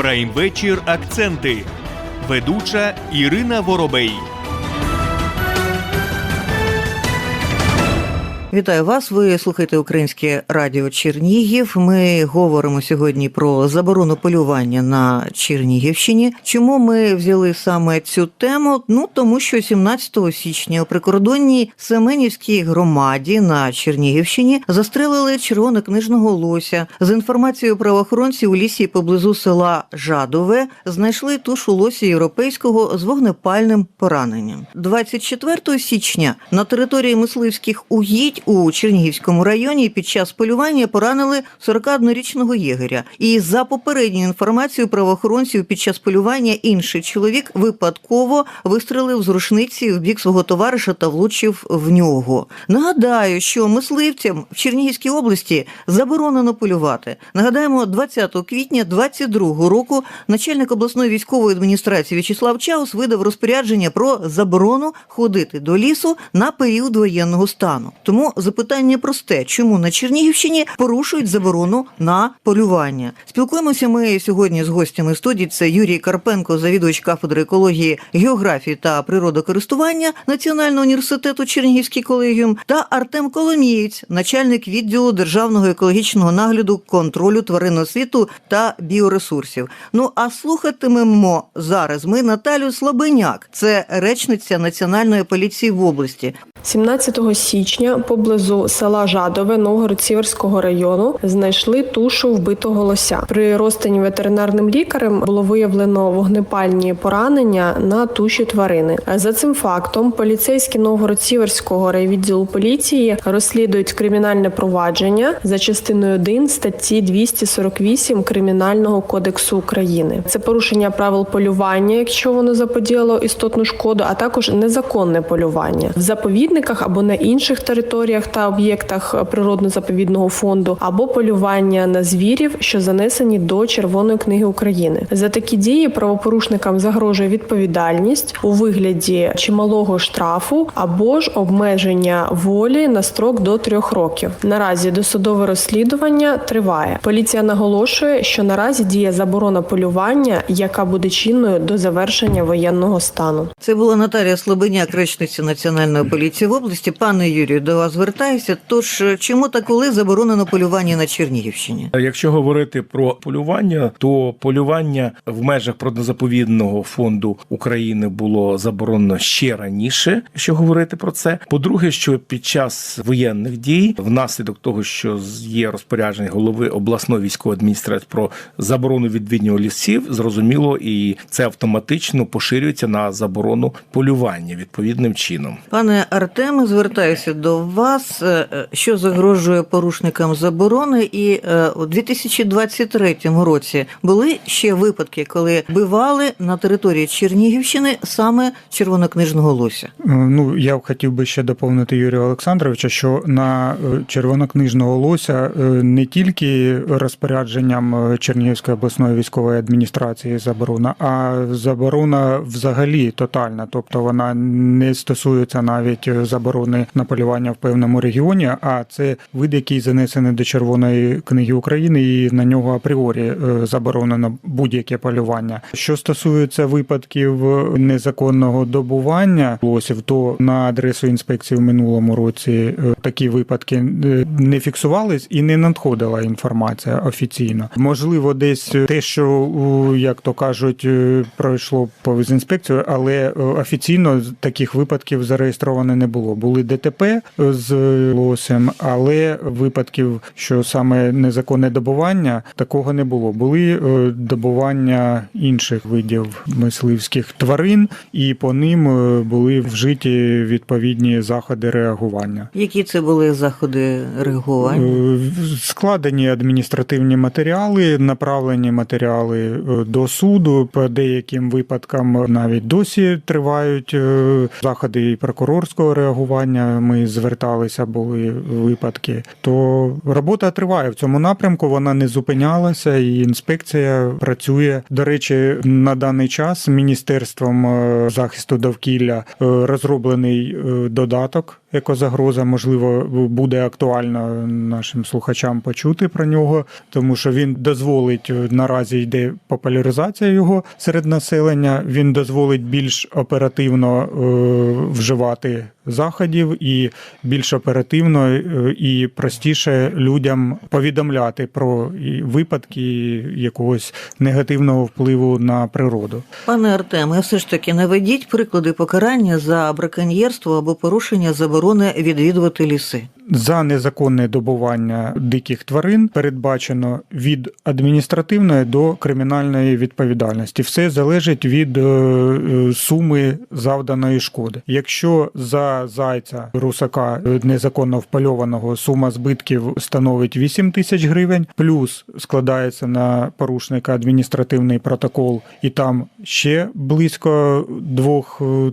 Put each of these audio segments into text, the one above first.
Прайм-вечір Акценти. Ведуча Ірина Воробей. Вітаю вас. Ви слухаєте Українське Радіо Чернігів. Ми говоримо сьогодні про заборону полювання на Чернігівщині. Чому ми взяли саме цю тему? Ну тому що 17 січня у прикордонній Семенівській громаді на Чернігівщині застрелили червонокнижного лося. За інформацією правоохоронців у лісі поблизу села Жадове знайшли тушу лося європейського з вогнепальним пораненням. 24 січня на території мисливських угідь у Чернігівському районі під час полювання поранили 41-річного єгеря. І за попередньою інформацією правоохоронців під час полювання інший чоловік випадково вистрелив з рушниці в бік свого товариша та влучив в нього. Нагадаю, що мисливцям в Чернігівській області заборонено полювати. Нагадаємо, 20 квітня 22 року начальник обласної військової адміністрації В'ячеслав Чаус видав розпорядження про заборону ходити до лісу на період воєнного стану. Тому запитання просте: чому на Чернігівщині порушують заборону на полювання? Спілкуємося ми сьогодні з гостями студії. Це Юрій Карпенко, завідувач кафедри екології, географії та природокористування Національного університету Чернігівський колегіум, та Артем Коломієць, начальник відділу державного екологічного нагляду контролю тваринного світу та біоресурсів. Ну а слухатимемо зараз ми Наталю Слабеняк, це речниця Національної поліції в області. 17 січня поблизу села Жадове Новгород-Сіверського району знайшли тушу вбитого лося. При розтині ветеринарним лікарем було виявлено вогнепальні поранення на туші тварини. За цим фактом поліцейські Новгород-Сіверського райвідділу поліції розслідують кримінальне провадження за частиною 1 статті 248 Кримінального кодексу України. Це порушення правил полювання, якщо воно заподіяло істотну шкоду, а також незаконне полювання в заповідниках або на інших територіях та об'єктах природно-заповідного фонду, або полювання на звірів, що занесені до Червоної книги України. За такі дії правопорушникам загрожує відповідальність у вигляді чималого штрафу або ж обмеження волі на строк до трьох років. Наразі досудове розслідування триває. Поліція наголошує, що наразі діє заборона полювання, яка буде чинною до завершення воєнного стану. Це була Наталія Слобеняк, речниця Національної поліції в області. Пане Юрію, до вас звертаюся. Тож чому та коли заборонено полювання на Чернігівщині? Якщо говорити про полювання, то полювання в межах природозаповідного фонду України було заборонено ще раніше. Якщо говорити про це, по-друге, що під час воєнних дій, внаслідок того, що є розпорядження голови обласної військової адміністрації про заборону відвіднього лісів, зрозуміло, і це автоматично поширюється на заборону полювання відповідним чином. Пане Артеме, звертаюся до вас. Е, е, Що загрожує порушникам заборони? І е, у 2023 році були ще випадки, коли бивали на території Чернігівщини саме червонокнижного лося. Ну, я хотів би ще доповнити Юрія Олександровича, що на червонокнижного лося не тільки розпорядженням Чернігівської обласної військової адміністрації заборона, а заборона взагалі тотальна. Тобто вона не стосується навіть заборони на полювання в певному регіоні, а це вид, який занесений до Червоної книги України, і на нього апріорі е, заборонено будь-яке полювання. Що стосується випадків незаконного добування лосів, то на адресу інспекції в минулому році е, такі випадки е, не фіксувались і не надходила інформація офіційно. Можливо, десь те, що як то кажуть, пройшло повз інспекцію, але офіційно таких випадків зареєстровано не було. Були ДТП з лосем, але випадків, що саме незаконне добування, такого не було. Були е, добування інших видів мисливських тварин, і по ним е, були вжиті відповідні заходи реагування. Які це були заходи реагування? Е, Складені адміністративні матеріали, направлені матеріали до суду. По деяким випадкам навіть досі тривають заходи прокурорського реагування. Ми звертали сталися були випадки, то робота триває в цьому напрямку. Вона не зупинялася, і інспекція працює. До речі, на даний час міністерством е, захисту довкілля е, розроблений е, додаток. Екозагроза, можливо, буде актуально нашим слухачам почути про нього, тому що він дозволить наразі йде популяризація його серед населення. Він дозволить більш оперативно е, вживати заходів і більш оперативно е, і простіше людям повідомляти про випадки якогось негативного впливу на природу. Пане Артеме, все ж таки наведіть приклади покарання за браконьєрство або порушення заборони відвідувати ліси. За незаконне добування диких тварин передбачено від адміністративної до кримінальної відповідальності. Все залежить від е, е, суми завданої шкоди. Якщо за зайця русака незаконно впальованого сума збитків становить 8 тисяч гривень, плюс складається на порушника адміністративний протокол, і там ще близько 2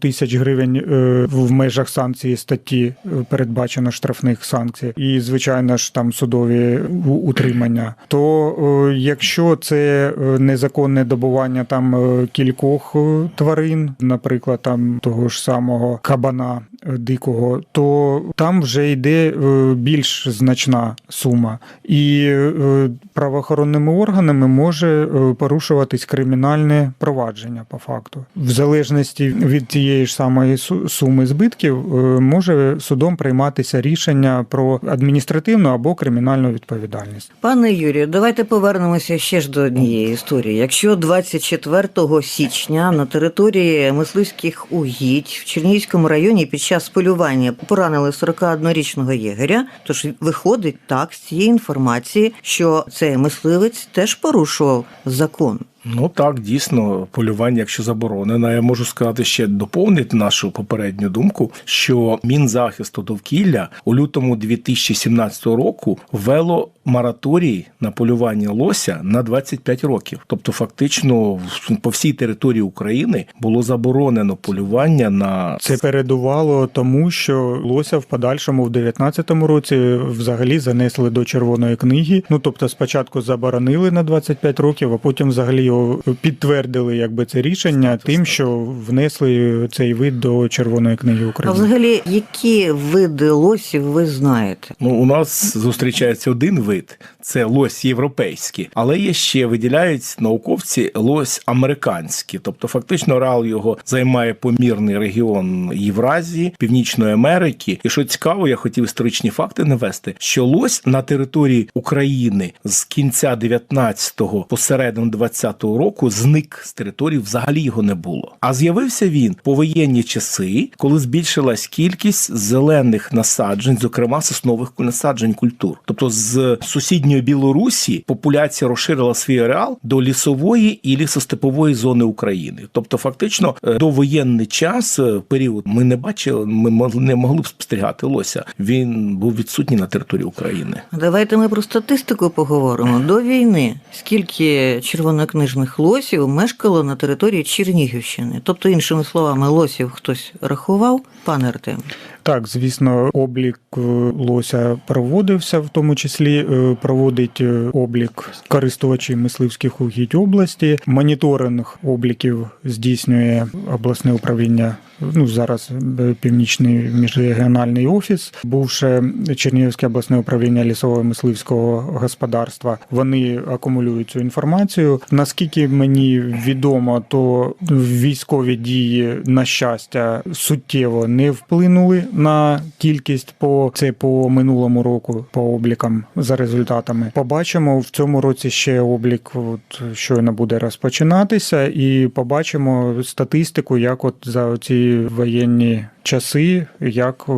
тисяч гривень е, в межах санкції статті е, передбачено штрафних санкцій, і звичайно ж там судові утримання. То е, якщо це е, незаконне добування там е, кількох е, тварин, наприклад, там того ж самого кабана е, дикого, то там вже йде е, більш значна сума, і е, правоохоронними органами може е, порушуватись кримінальне провадження по факту, в залежності від тієї ж самої суми збитків, може судом прийматися рішення про адміністративну або кримінальну відповідальність. Пане Юрію, давайте повернемося ще ж до однієї історії. Якщо 24 січня на території мисливських угідь в Чернігівському районі під час полювання поранили 41-річного єгеря, Тож виходить так з цієї інформації, що цей мисливець теж порушував закон. Ну так, дійсно, полювання, якщо заборонено, я можу сказати ще доповнити нашу попередню думку, що Мінзахисту довкілля у лютому 2017 року ввело мораторій на полювання лося на 25 років. Тобто, фактично, по всій території України було заборонено полювання на Це передувало тому, що лося в подальшому в 19-му році взагалі занесли до червоної книги. Ну тобто, спочатку заборонили на 25 років, а потім взагалі його підтвердили, якби це рішення, тим, що внесли цей вид до червоної книги А України. взагалі, які види лосів ви знаєте? Ну, у нас зустрічається один вид це лось європейський, але є ще виділяють науковці лось американський. Тобто, фактично, реал його займає помірний регіон Євразії, Північної Америки. І що цікаво, я хотів історичні факти навести, що лось на території України з кінця 19-го по середину 20-го року зник з території, взагалі його не було. А з'явився він по воєнні часи, коли збільшилась кількість зелених насаджень, зокрема соснових насаджень культур. Тобто з сусідньої Білорусі популяція розширила свій ареал до лісової і лісостепової зони України. Тобто, фактично, е, до воєнний час е, період ми не бачили, ми не могли б спостерігати лося. Він був відсутній на території України. Давайте ми про статистику поговоримо. До війни скільки червонокнижних лосів мешкало на території Чернігівщини? Тобто, іншими словами, лосів хтось рахував, пане Артем? Так, звісно, облік е, лося проводився, в тому числі е, проводить е, облік користувачів мисливських угідь області. Моніторинг обліків здійснює обласне управління. Ну зараз е, північний міжрегіональний офіс, бувше Чернігівське обласне управління лісового мисливського господарства. Вони акумулюють цю інформацію. Наскільки мені відомо, то військові дії на щастя суттєво не вплинули на кількість по це по минулому року, по облікам за результатами. Побачимо в цьому році ще облік. От щойно буде розпочинатися, і побачимо статистику, як от за ці воєнні часи, як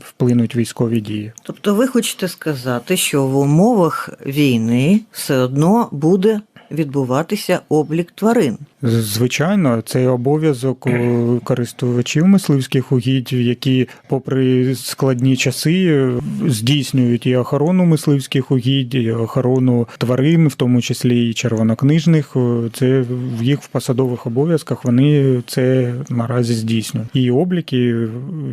вплинуть військові дії. Тобто, ви хочете сказати, що в умовах війни все одно буде відбуватися облік тварин. Звичайно, це обов'язок е, користувачів мисливських угідь, які, попри складні часи, е, здійснюють і охорону мисливських угідь, і охорону тварин, в тому числі і червонокнижних. Е, Це в їх в посадових обов'язках вони це наразі здійснюють. І обліки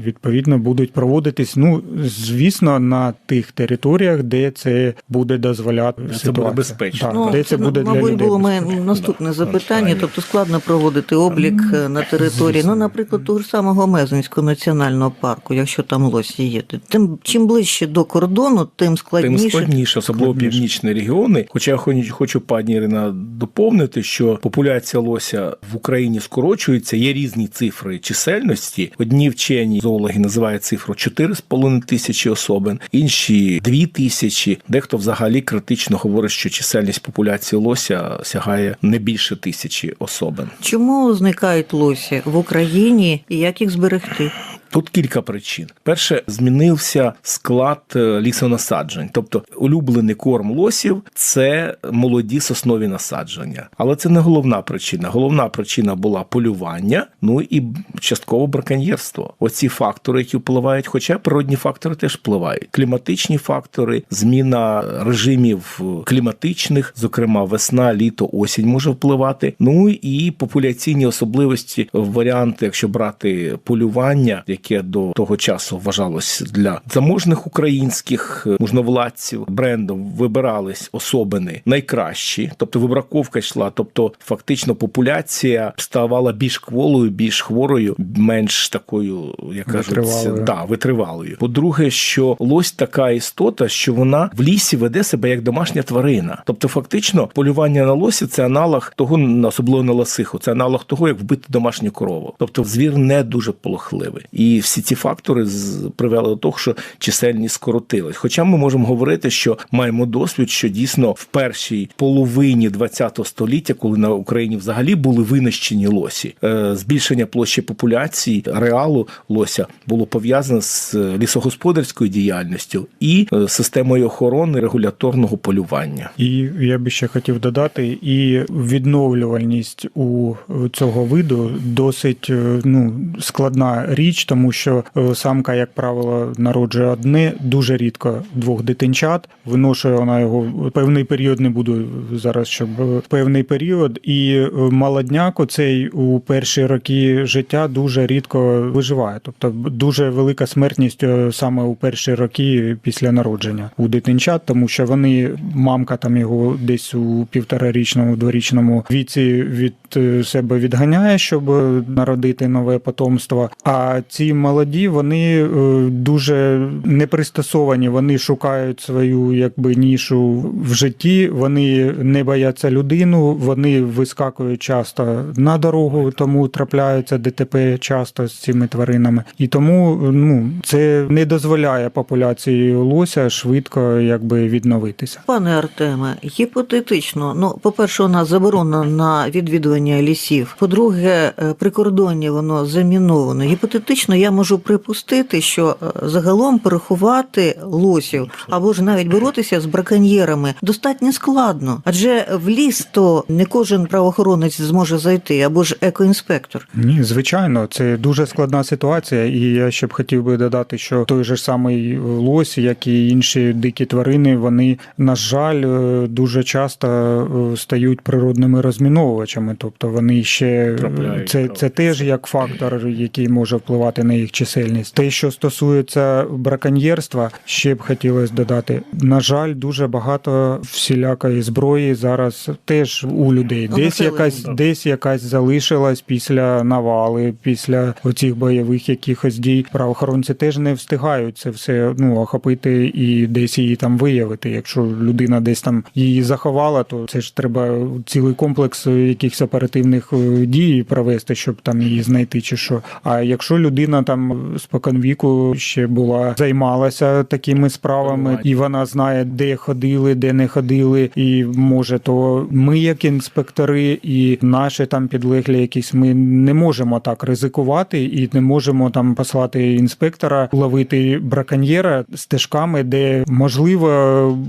відповідно будуть проводитись. Ну звісно, на тих територіях, де це буде дозволяти це ситуація. буде безпечно. Так, де це буде для Ну, було моє наступне запитання. Тобто складно проводити облік е, на території. Ну, наприклад, того ж самого Мезенського національного парку, якщо там лосі є. Тим чим ближче до кордону, тим Тим складніше. складніше, особливо Складніше. північні регіони. Хоча я хочу, пані Ірина, доповнити, що популяція лося в Україні скорочується. Є різні цифри чисельності. Одні вчені зоологи називають цифру 4,5 тисячі особин, інші 2 тисячі. Дехто взагалі критично говорить, що чисельність популяції лося сягає не більше тисячі особин. Чому зникають лосі в Україні і як їх зберегти? Тут кілька причин. Перше, змінився склад е, лісонасаджень, тобто улюблений корм лосів це молоді соснові насадження. Але це не головна причина. Головна причина була полювання, ну і частково браконьєрство. Оці фактори, які впливають, хоча природні фактори теж впливають. Кліматичні фактори, зміна режимів кліматичних, зокрема весна, літо, осінь може впливати. Ну і популяційні особливості, варіанти, якщо брати полювання, яке до того часу вважалось для заможних українських е, можновладців брендом вибирались особини найкращі, тобто вибраковка йшла, тобто фактично популяція ставала більш кволою, більш хворою, менш такою, як кажуть, Витривалою. да, витривалою. По-друге, що лось така істота, що вона в лісі веде себе як домашня тварина. Тобто, фактично, полювання на лосі це аналог того, особливо на лосиху, це аналог того, як вбити домашню корову. Тобто, звір не дуже полохливий. І всі ці фактори привели до того, що чисельність скоротилась. Хоча ми можемо говорити, що маємо досвід, що дійсно в першій половині ХХ століття, коли на Україні взагалі були винищені лосі, е, збільшення площі популяції реалу лося було пов'язане з лісогосподарською діяльністю і е, системою охорони регуляторного полювання. І я би ще хотів додати, і відновлювальність у цього виду досить е, ну, складна річ, тому що е, самка, як правило, народжує одне, дуже рідко двох дитинчат. Виношує вона його певний період, не буду зараз, щоб е, певний період. І е, молодняк оцей у перші роки життя дуже рідко виживає. Тобто дуже велика смертність саме у перші роки після народження у дитинчат, тому що вони мамка там його десь у півторарічному, дворічному віці від е, себе відганяє, щоб народити нове потомство. А ці молоді вони е, дуже не пристосовані. Вони шукають свою якби нішу в житті. Вони не бояться людину, вони вискакують часто на дорогу, тому трапляються ДТП часто з цими тваринами. І тому ну це не дозволяє популяції лося швидко якби відновитися. Пане Артеме, гіпотетично, ну, по-перше, у нас заборона на відвідування лісів. По-друге, е, прикордоння воно заміновано. Гіпотетично я можу припустити, що е, загалом переховати лосів або ж навіть боротися з браконьєрами достатньо складно, адже в ліс то не кожен правоохоронець зможе зайти, або ж екоінспектор. Ні, звичайно, це дуже складна ситуація, і я ще б хотів би додати, що той же самий лось, як і інші дикі тварини, вони, на жаль, е, дуже часто стають природними розміновувачами. Тобто вони ще Трапляють, це, це теж як фактор, який може впливати на їх чисельність. Те, що стосується браконьєрства, ще б хотілося додати. На жаль, дуже багато всілякої зброї зараз теж у людей. Десь якась десь якась залишилась після навали, після оцих бойових якихось дій. Правоохоронці теж не встигають це все ну охопити і десь її там виявити. Якщо людина десь там її заховала, то це ж треба цілий комплекс якихось операцій оперативних е, дій провести, щоб там її знайти, чи що. А якщо людина там споконвіку ще була займалася такими справами, і вона знає, де ходили, де не ходили, і може, то ми, як інспектори, і наші там підлеглі, якісь ми не можемо так ризикувати і не можемо там послати інспектора ловити браконьєра стежками, де можливо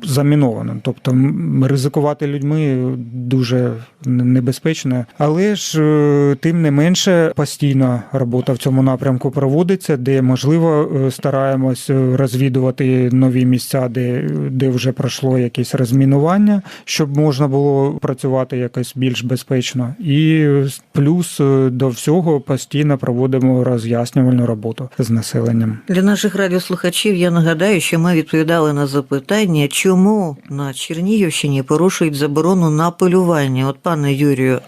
заміновано. Тобто ризикувати людьми дуже небезпечно. Але ж е, тим не менше постійна робота в цьому напрямку проводиться, де можливо е, стараємось е, розвідувати нові місця, де, де вже пройшло якесь розмінування, щоб можна було працювати якось більш безпечно. І плюс до всього постійно проводимо роз'яснювальну роботу з населенням. Для наших радіослухачів я нагадаю, що ми відповідали на запитання, чому на Чернігівщині порушують заборону на полювання. От, пане Юрію,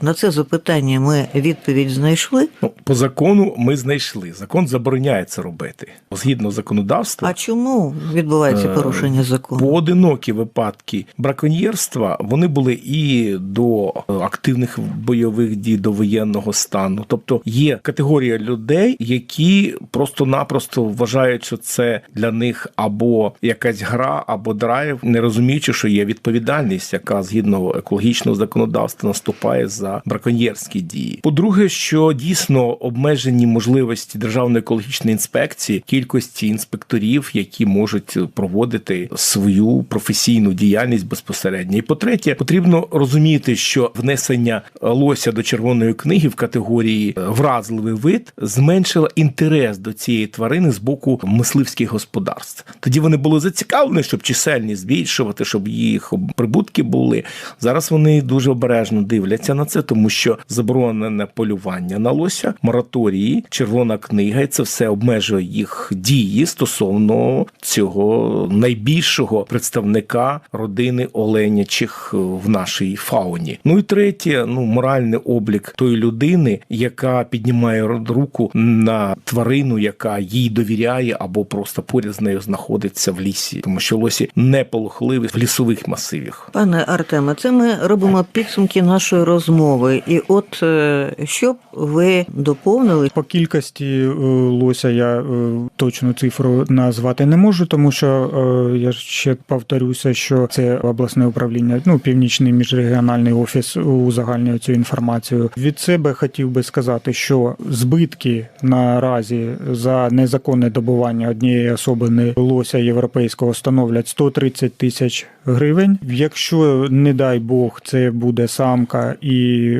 на це запитання ми відповідь знайшли. Ну, по закону ми знайшли. Закон забороняє це робити. Згідно законодавства, А чому відбувається Е, порушення закону? Поодинокі випадки браконьєрства вони були і до е, активних бойових дій до воєнного стану. Тобто є категорія людей, які просто-напросто вважають, що це для них або якась гра, або драйв, не розуміючи, що є відповідальність, яка згідно екологічного законодавства наступає за браконьєрські дії. По-друге, що дійсно обмежені можливості державної екологічної інспекції, кількості інспекторів, які можуть проводити свою професійну діяльність безпосередньо. І по-третє, потрібно розуміти, що внесення лося до червоної книги в категорії вразливий вид зменшило інтерес до цієї тварини з боку мисливських господарств. Тоді вони були зацікавлені, щоб чисельність збільшувати, щоб їх прибутки були. Зараз вони дуже обережно дивляться на це, тому що заборонене полювання на лося, мораторії, червона книга, і це все обмежує їх дії стосовно цього найбільшого представника родини оленячих в нашій фауні. Ну і третє, ну моральний облік тої людини, яка піднімає руку на тварину, яка їй довіряє, або просто поряд з нею знаходиться в лісі, тому що лосі не полохливі в лісових масивах. Пане Артеме, це ми робимо підсумки нашої розмови. І от е, що б ви доповнили? По кількості е, лося я е, точну цифру назвати не можу, тому що я ще повторюся, що це обласне управління, ну північний міжрегіональний офіс узагальнює цю інформацію. Від себе хотів би сказати, що збитки наразі за незаконне добування однієї особини лося європейського становлять 130 тисяч гривень. Якщо не дай Бог, це буде самка і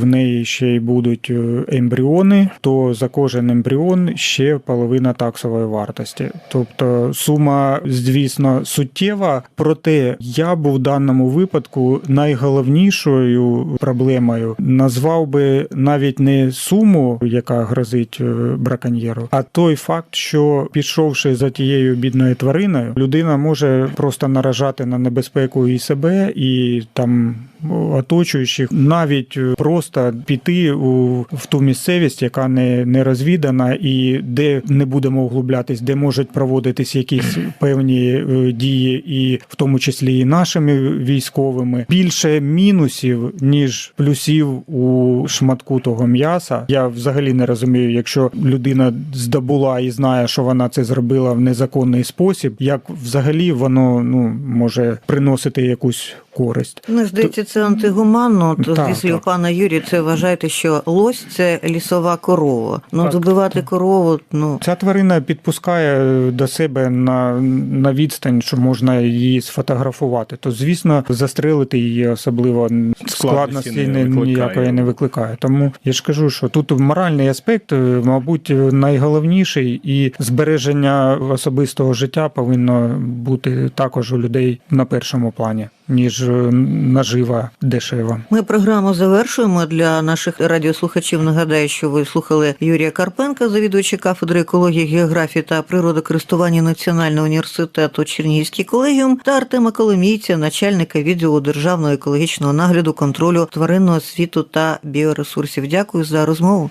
в неї ще й будуть е, ембріони, то за кожен ембріон ще половина таксової вартості. Тобто сума, звісно, суттєва. Проте я б у даному випадку найголовнішою проблемою назвав би навіть не суму, яка грозить е, браконьєру, а той факт, що пішовши за тією бідною твариною, людина може просто наражати на небезпеку і себе, і там оточуючих, навіть е, просто піти у в ту місцевість, яка не, не розвідана, і де не будемо углублятись, де можуть проводитись якісь певні е, дії, і в тому числі і нашими військовими. Більше мінусів ніж плюсів у шматку того м'яса. Я взагалі не розумію, якщо людина здобула і знає, що вона це зробила в незаконний спосіб, як взагалі воно ну може приносити якусь користь. Ну, здається, це антигуманно. То Так, зі слів так. пана Юрія, це вважаєте, що лось це лісова корова. Ну, Так. добивати корову, ну Ця тварина підпускає до себе на, на відстань, що можна її сфотографувати. То, звісно, застрелити її особливо складності не не, ніякої не викликає. Тому я ж кажу, що тут моральний аспект, е, мабуть, найголовніший, і збереження особистого життя повинно бути також у людей на першому плані, ніж е, нажива дешева. Ми програму завершуємо для наших радіослухачів. Нагадаю, що ви слухали Юрія Карпенка, завідувача кафедри екології, географії та природокористування Національного університету Чернігівський колегіум та Артема Коломійця, начальника відділу державного екологічного нагляду контролю тваринного світу та біоресурсів. Дякую за розмову.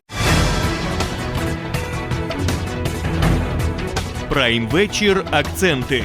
Прайм вечір. Акценти.